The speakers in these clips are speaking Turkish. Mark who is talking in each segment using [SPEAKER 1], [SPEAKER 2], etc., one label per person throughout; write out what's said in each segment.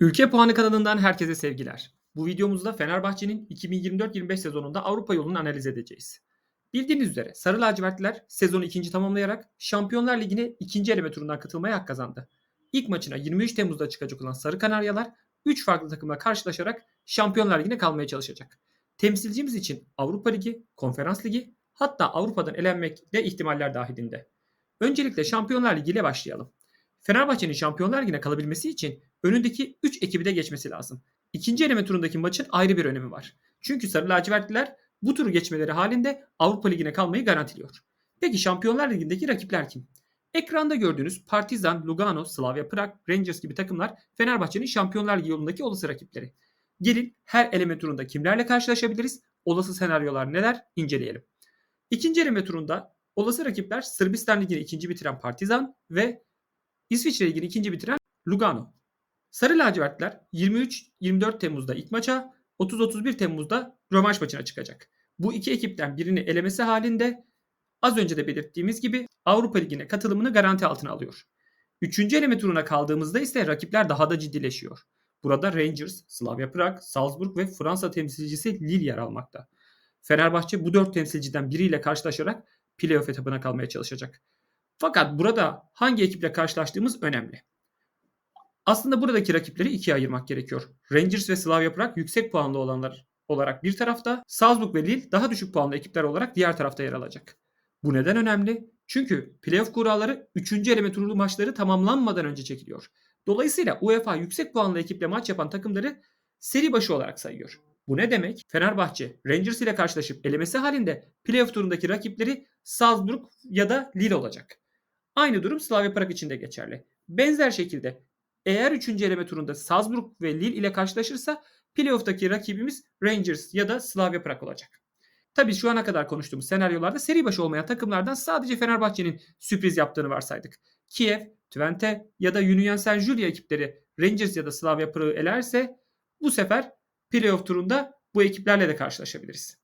[SPEAKER 1] Ülke Puanı kanalından herkese sevgiler. Bu videomuzda Fenerbahçe'nin 2024-25 sezonunda Avrupa yolunu analiz edeceğiz. Bildiğiniz üzere Sarı Lacivertliler sezonu ikinci tamamlayarak Şampiyonlar Ligi'ne ikinci eleme turundan katılmaya hak kazandı. İlk maçına 23 Temmuz'da çıkacak olan Sarı Kanaryalar 3 farklı takımla karşılaşarak Şampiyonlar Ligi'ne kalmaya çalışacak. Temsilcimiz için Avrupa Ligi, Konferans Ligi hatta Avrupa'dan elenmek de ihtimaller dahilinde. Öncelikle Şampiyonlar Ligi ile başlayalım. Fenerbahçe'nin Şampiyonlar Ligi'ne kalabilmesi için önündeki 3 ekibi de geçmesi lazım. İkinci eleme turundaki maçın ayrı bir önemi var. Çünkü Sarı Lacivertliler bu turu geçmeleri halinde Avrupa Ligi'ne kalmayı garantiliyor. Peki Şampiyonlar Ligi'ndeki rakipler kim? Ekranda gördüğünüz Partizan, Lugano, Slavia Prag, Rangers gibi takımlar Fenerbahçe'nin Şampiyonlar Ligi yolundaki olası rakipleri. Gelin her eleme turunda kimlerle karşılaşabiliriz? Olası senaryolar neler? İnceleyelim. İkinci eleme turunda olası rakipler Sırbistan Ligi'ni ikinci bitiren Partizan ve İsviçre Ligi'ni ikinci bitiren Lugano. Sarı lacivertler 23-24 Temmuz'da ilk maça, 30-31 Temmuz'da rövanş maçına çıkacak. Bu iki ekipten birini elemesi halinde az önce de belirttiğimiz gibi Avrupa Ligi'ne katılımını garanti altına alıyor. Üçüncü eleme turuna kaldığımızda ise rakipler daha da ciddileşiyor. Burada Rangers, Slavia Prag, Salzburg ve Fransa temsilcisi Lille yer almakta. Fenerbahçe bu dört temsilciden biriyle karşılaşarak playoff etabına kalmaya çalışacak. Fakat burada hangi ekiple karşılaştığımız önemli. Aslında buradaki rakipleri ikiye ayırmak gerekiyor. Rangers ve Slavia Prag yüksek puanlı olanlar olarak bir tarafta, Salzburg ve Lille daha düşük puanlı ekipler olarak diğer tarafta yer alacak. Bu neden önemli? Çünkü playoff kuralları 3. eleme turlu maçları tamamlanmadan önce çekiliyor. Dolayısıyla UEFA yüksek puanlı ekiple maç yapan takımları seri başı olarak sayıyor. Bu ne demek? Fenerbahçe Rangers ile karşılaşıp elemesi halinde playoff turundaki rakipleri Salzburg ya da Lille olacak. Aynı durum Slavia Prag için de geçerli. Benzer şekilde eğer 3. eleme turunda Salzburg ve Lille ile karşılaşırsa playoff'taki rakibimiz Rangers ya da Slavia Prag olacak. Tabii şu ana kadar konuştuğumuz senaryolarda seri başı olmayan takımlardan sadece Fenerbahçe'nin sürpriz yaptığını varsaydık. Kiev, Twente ya da Union Saint Julia ekipleri Rangers ya da Slavia Prag'ı elerse bu sefer playoff turunda bu ekiplerle de karşılaşabiliriz.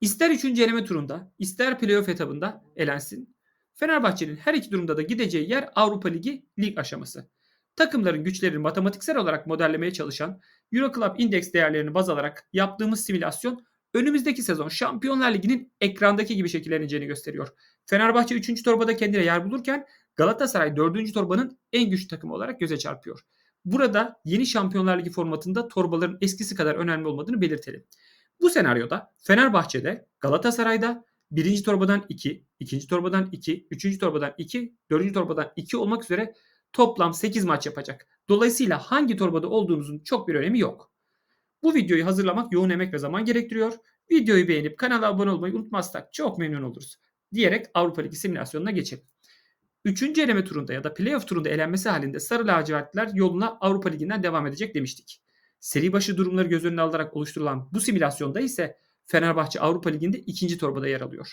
[SPEAKER 1] İster 3. eleme turunda, ister playoff etabında elensin. Fenerbahçe'nin her iki durumda da gideceği yer Avrupa Ligi lig aşaması. Takımların güçlerini matematiksel olarak modellemeye çalışan Euroclub Index değerlerini baz alarak yaptığımız simülasyon önümüzdeki sezon Şampiyonlar Ligi'nin ekrandaki gibi şekilleneceğini gösteriyor. Fenerbahçe 3. torbada kendine yer bulurken Galatasaray 4. torbanın en güçlü takımı olarak göze çarpıyor. Burada yeni Şampiyonlar Ligi formatında torbaların eskisi kadar önemli olmadığını belirtelim. Bu senaryoda Fenerbahçe'de, Galatasaray'da birinci torbadan 2, ikinci torbadan 2, üçüncü torbadan 2, dördüncü torbadan 2 olmak üzere toplam 8 maç yapacak. Dolayısıyla hangi torbada olduğunuzun çok bir önemi yok. Bu videoyu hazırlamak yoğun emek ve zaman gerektiriyor. Videoyu beğenip kanala abone olmayı unutmazsak çok memnun oluruz. Diyerek Avrupa Ligi simülasyonuna geçelim. Üçüncü eleme turunda ya da playoff turunda elenmesi halinde Sarı Lacivertliler yoluna Avrupa Ligi'nden devam edecek demiştik. Seri başı durumları göz önüne alarak oluşturulan bu simülasyonda ise Fenerbahçe Avrupa Ligi'nde ikinci torbada yer alıyor.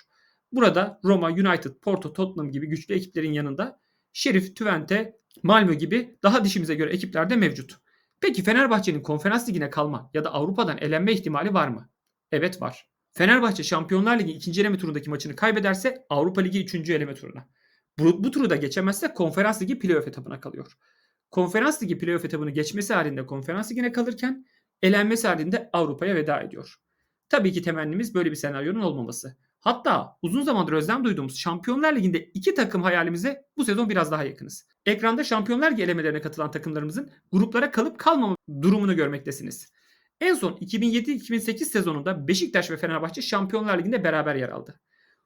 [SPEAKER 1] Burada Roma, United, Porto, Tottenham gibi güçlü ekiplerin yanında Şerif, Twente, Malmö gibi daha dişimize göre ekipler de mevcut. Peki Fenerbahçe'nin konferans ligine kalma ya da Avrupa'dan elenme ihtimali var mı? Evet var. Fenerbahçe Şampiyonlar Ligi ikinci eleme turundaki maçını kaybederse Avrupa Ligi üçüncü eleme turuna. Bu, bu turu da geçemezse Konferans Ligi playoff etabına kalıyor. Konferans Ligi playoff etabını geçmesi halinde Konferans Ligi'ne kalırken elenmesi halinde Avrupa'ya veda ediyor. Tabii ki temennimiz böyle bir senaryonun olmaması. Hatta uzun zamandır özlem duyduğumuz Şampiyonlar Ligi'nde iki takım hayalimize bu sezon biraz daha yakınız. Ekranda Şampiyonlar Ligi elemelerine katılan takımlarımızın gruplara kalıp kalmama durumunu görmektesiniz. En son 2007-2008 sezonunda Beşiktaş ve Fenerbahçe Şampiyonlar Ligi'nde beraber yer aldı.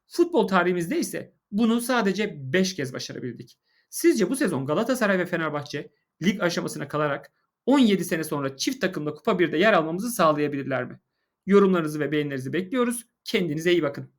[SPEAKER 1] Futbol tarihimizde ise bunu sadece 5 kez başarabildik. Sizce bu sezon Galatasaray ve Fenerbahçe lig aşamasına kalarak 17 sene sonra çift takımla Kupa 1'de yer almamızı sağlayabilirler mi? Yorumlarınızı ve beğenilerinizi bekliyoruz. Kendinize iyi bakın.